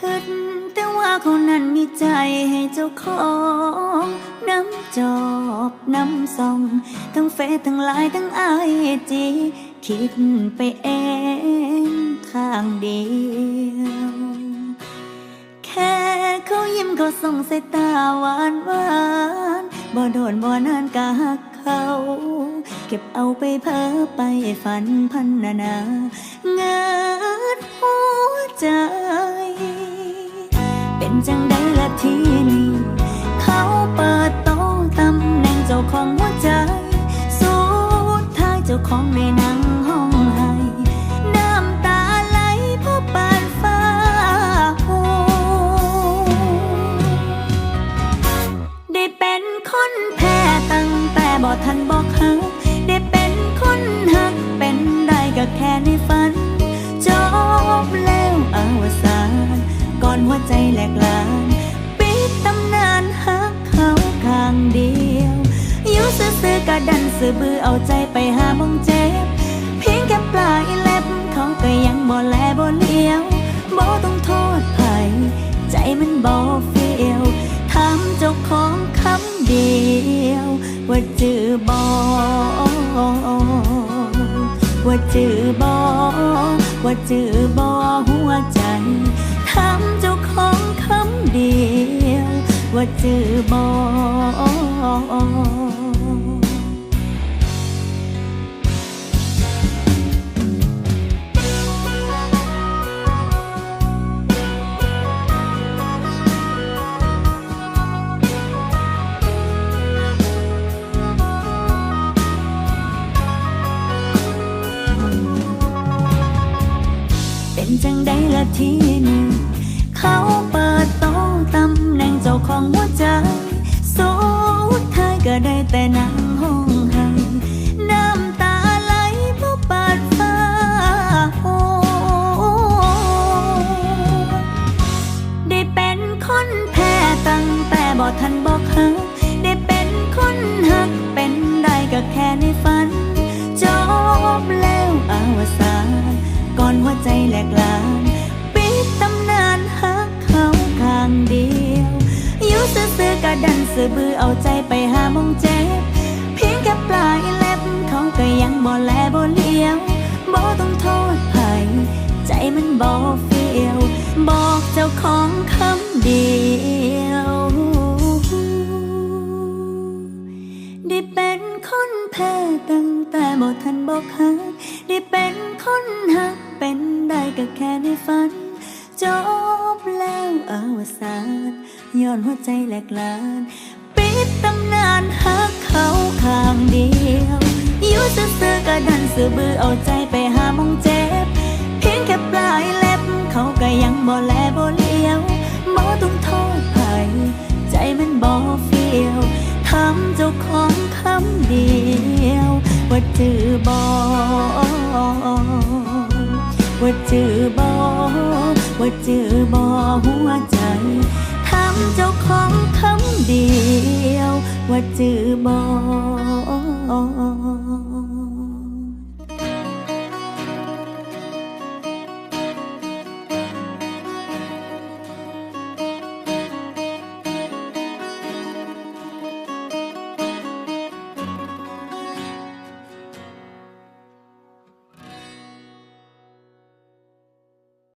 คิดแต่ว่าเขานั้นมีใจให้เจ้าของน้ำจอบน้ำส่อง ทั้งเฟซทั้งไลน์ทั้งไอจีคิดไปเองข้างเดียวแค่เขายิ้มเขาส่งสายตาหวานหวานบ่โดนบ่นานกะหักเขาเก็บเอาไปเพ้อไปฝันพันนานาเงิดหัวใจ เป็นจังได้ละทีนี้ เขาเปิดโต๊ะตำแหน่งเจ้าของหัวใจ สุดท้ายเจ้าของในนั่งห้องให้น้ำตาไหลเพราะปานฟ้าหูได้เป็นคนแพ้ตั้งแต่บ่ทันบอก ดันซื่อบือเอาใจไปหามองเจ็บเพียงแค่ปลายเล็บเขาก็ยังบ่แลบ่เลี้ยวบ่ต้องโทษไผใจมันบ่เฟียวถามเจ้าของคำเดียว ว่าจือบ่ว่าจือบ่ว่าจือบ่หัวใจถามเจ้าของคำเดียว ว่าจือบ่ ทีหนึ่ง เขาเปิดโต๊ะตำแหน่งเจ้าของหัวใจสุดท้ายก็ได้แต่นั่งห้องไห้น้ำตาไหลเพราะปาดฟ้าโหได้เป็นคนแพ้ตั้งแต่บ่ทันบอกหักได้เป็นคนหักเป็นได้ก็แค่ในฝัน จบแล้วอาวสานก่อนหัวใจแหลกลา ซื่อๆกะดันซื่อบือเอาใจไปหามองเจ็บเพียงแค่ปลายเล็บเขาก็ยังบ่แลบ่เลี้ยวบ่ต้องโทษไผใจมันบ่เฟียวบอกเจ้าของคำเดียวได้เป็นคนแพ้ตั้งแต่บ่ทันบอกหักได้เป็นคนหักเป็นได้ก็แค่ในฝัน จบแล้วอวสานย้อนหัวใจแหลกลาน ปิดตำนานหักเขาข้างเดียวอยู่ซื่อๆก็ดันซื่อบือเอาใจไปหามองเจ็บ เพียงแค่ปลายเล็บ เขาก็ยังบ่แลบ่เลี้ยวบ่ต้องโทษไผใจมันบ่เฟียวทำเจ้าของคำเดียว ว่าจือบ่ว่าจือบ่ ว่าเจอบ่หัวใจทำเจ้าของคำเดียว ว่าเจอบ่